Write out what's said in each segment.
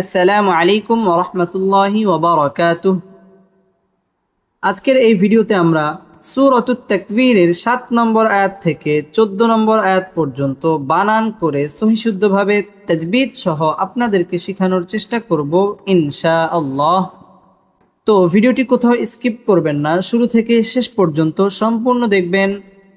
আসসালামু আলাইকুম ওরহমতুল্লাহি ওবরাকাতুহ আজকের এই ভিডিওতে আমরা সুরতুত তাকবীরের সাত নম্বর আয়াত থেকে চোদ্দ নম্বর আয়াত পর্যন্ত বানান করে সহিশুদ্ধভাবে তাজবিদ সহ আপনাদেরকে শেখানোর চেষ্টা করব ইনশা আল্লাহ তো ভিডিওটি কোথাও স্কিপ করবেন না, শুরু থেকে শেষ পর্যন্ত সম্পূর্ণ দেখবেন।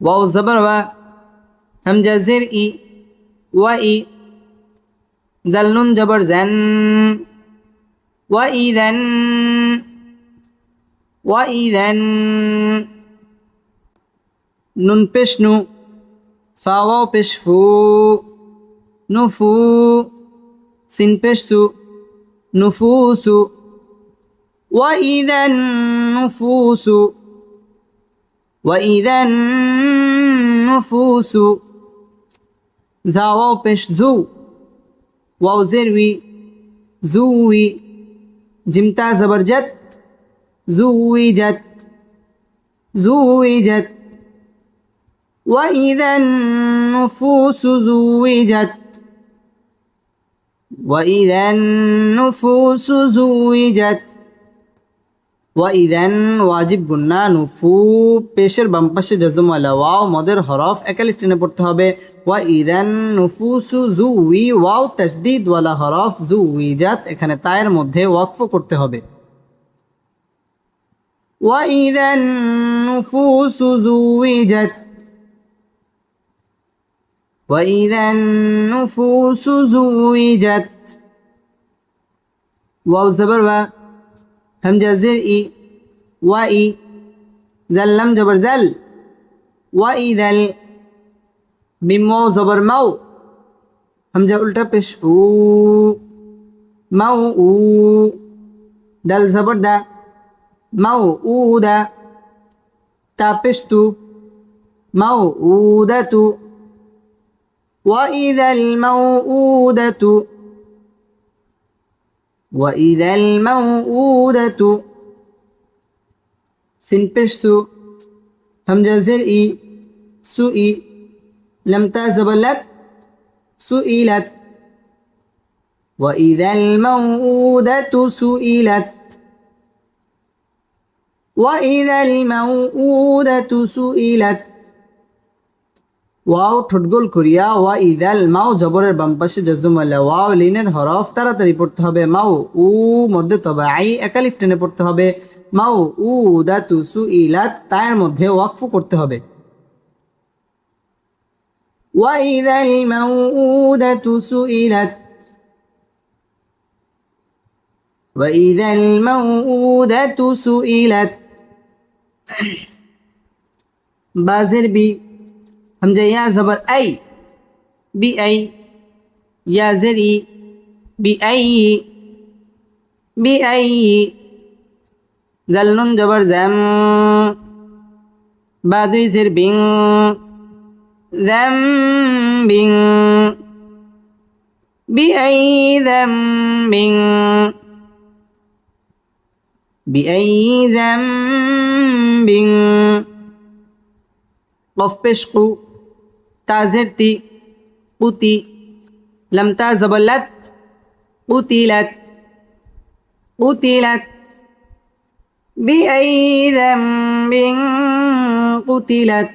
واو زبر و همجة زر إي و إي زلن جبر زن و ای ذن و وإذا ذن نون پش نو فا واو پش فو نو فو سين پش سو نفوس وإذا النفوس وإذا النفوس زاواو পেশ জু واو زروي زوي جمتا زبرجت زوجت زوجت وإذا النفوس زوجت وإذا النفوس زوجت व इदैन वाजिब গুন্না নুফু পেশের বাম পাশে জজমওয়ালা ওয়াও মদের হরফ একালিফ টেনে পড়তে হবে ওয়া ইদান নুফুসু জুউই ওয়াও তাসদিদ ওয়ালা হরফ জুউইজাত এখানে তায়ের মধ্যে ওয়াকফ করতে হবে ওয়া ইদান নুফুসু জুউইজাত ওয়া ইদান নুফুসু জুউইজাত ওয়াও জবর ওয়া و همجة زر إي وإي زلم جبر زل وإذا ال ميم واو زبر مو همجة উল্টা পেশ উ মাউ উ দাল জবর দা موؤودة تابشت موؤودة وإذا الموؤودة وإذا الموؤودة سنبشسو همجة زرئي سوئي لم تزبلت سئلت وإذا الموؤودة سئلت وإذا الموءودة سئلت ওয়াও ঠোঁটগোল করিয়া ওয়া ইদাল মাও জবরের বাম পাশে জজমাল্লা ওয়াও লিনের হরফ তাড়াতাড়ি পড়তে হবে মাও উ মধ্যে তবে আই একালিফ টেনে পড়তে হবে মাও উ দা তু সু ইলাত তায়ের মধ্যে ওয়াকফ করতে হবে وإذا الموءودة سئلت وإذا الموءودة سئلت بازر بي همزة يا زبر أي بأي يا زري بأي بأي زلن جبر زم بعد زر بين ذنب بأي ذنب بأي ذنب قف بشقو تازرتي قتي لم تزبلت قتلت قتلت بأي ذنب قتلت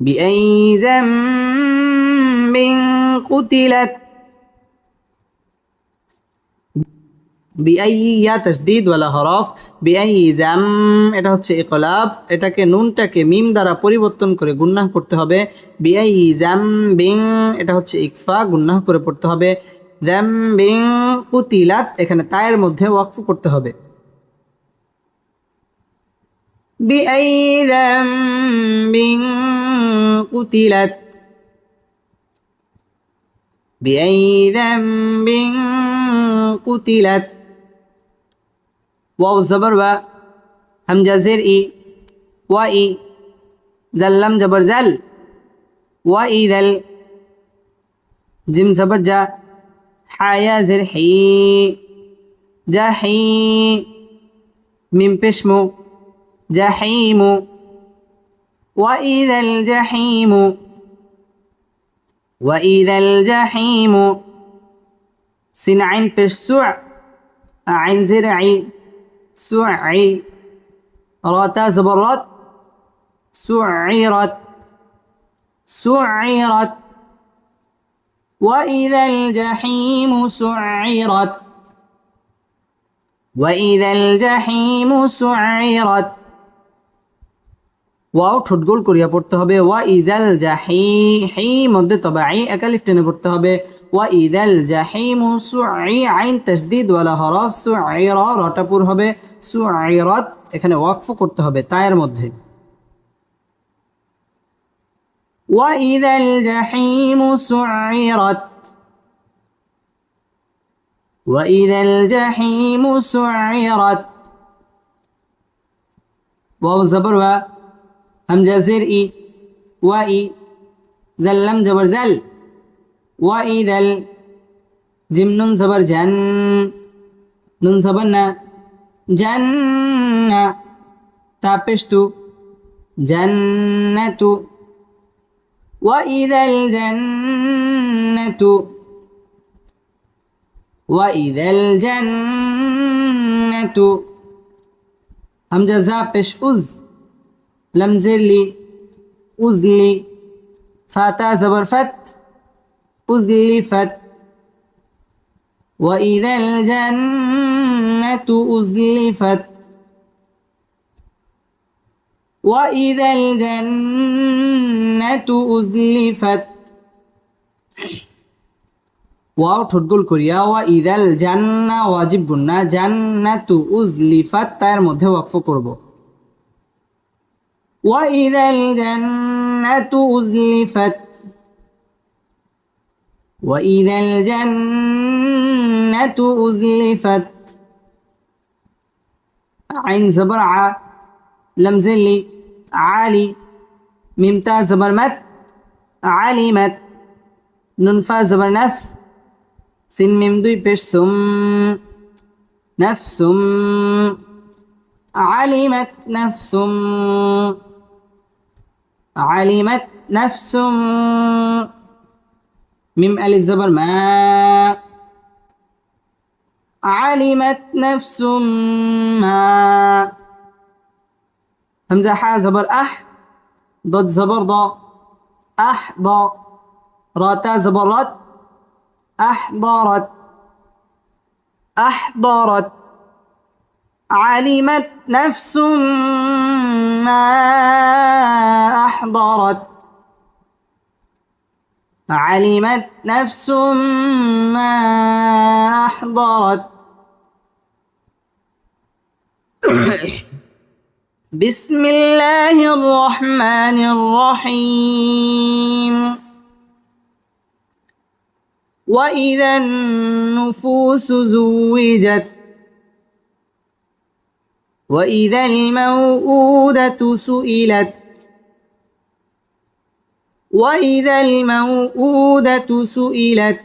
بأي ذنب قتلت বিআই ইয়া তসদিদ ওয়ালা হরফ, বিআই ইজাম এটা হচ্ছে একলাব এটাকে নুনটাকে মিম দ্বারা পরিবর্তন করে গুন্নাহ করতে হবে। বিআই ইজাম বিং, এটা হচ্ছে ইকফা, গুন্নাহ করে পড়তে হবে। জ্যাম বিং কুতিলাত, এখানে তায়ের মধ্যে ওয়াকফ করতে হবে। বিআই জ্যাম বিং কুতিলাত। বিআই জ্যাম বিং কুতিলাত। واو زبر و همجة زر إي وإي زلم جبر زل وإذا ال جم زبر جا حيا زر حي جحي من بشمو جحيم وإذا الجحيم وإذا الجحيم سين عين بش سع عين زرعي سعي زبرات سعرت. سعرت. وإذا الجحيم سعرت. وإذا الجحيم سعرت. ওয়াও ঠোঁটগোল করিয়া পড়তে হবে। ওয়া ইজাল জাহি হি মধ্যে তবে আই একালিফ টেনে পড়তে হবে। ওয়া ইদাল সু আই আইন তাসদীদ ওয়ালা হরফ সুআইরা রটাপুর হবে। সুআইরাত, এখানে ওয়াকফ করতে হবে তায়ের মধ্যে। ওয়া ইদাল জাহিম, সুআইরাত। ওয়া ইদাল জাহিম, সুআইরাত। ওয়া জবর, ওয়া سعرت واو زبر و همجة زر إي وإي زلم جبر زل وإذا ال جم نون زبر جن نون زبر نا جنة تابشتو جنة وإذا الجنة وإذا الجنة همجة زابش أز لمزلي أزلي فاتا زبر فت أزلفت وإذا الجنة أزلفت وإذا الجنة أزلفت ওয়াও ঠোঁটগুল করিয়া ওয়া ইদাল জান্না ওয়াজিব গুন্না জান্নাতু উজলিফাত তার মধ্যে ওয়াকফ করব وإذا الجنة أزلفت وإذا الجنة أزلفت عين زبرعة لمزلي عالي ممتاز زبرمت علمت ننفى زبرنف سن ممدوي بشسم نفس علمت نفس علمت نفس ميم ألف زبر ما. علمت نفس ما. همزة حا زبر أح ضد زبر ضا أح ضا راتا زبر رت أحضرت أحضرت علمت نفس ما. أحضرت. علمت نفس ما أحضرت. بسم الله الرحمن الرحيم. وإذا النفوس زوجت وإذا الموءودة سئلت وإذا الموءودة سئلت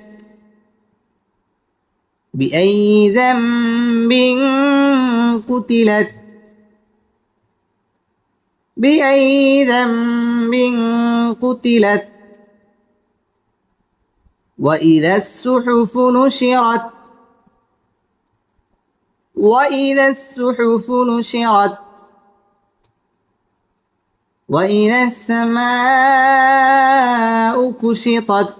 بأي ذنب قتلت بأي ذنب قتلت وإذا الصحف نشرت وإذا الصحف نشرت وإذا السماء كشطت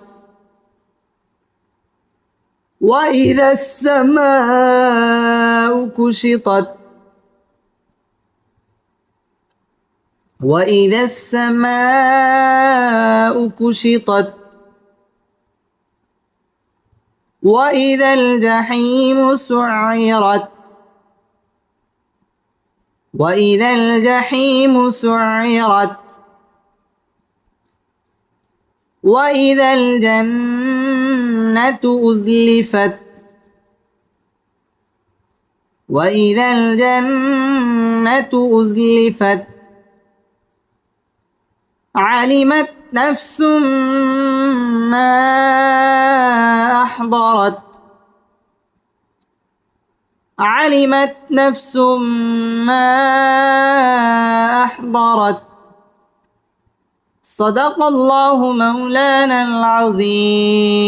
وإذا السماء كشطت وإذا السماء كشطت وإذا الجحيم سعرت وإذا الجحيم سعرت وإذا الجنة أزلفت وإذا الجنة أزلفت علمت نفس ما أحضرت. علمت نفس ما أحضرت. صدق الله مولانا العظيم.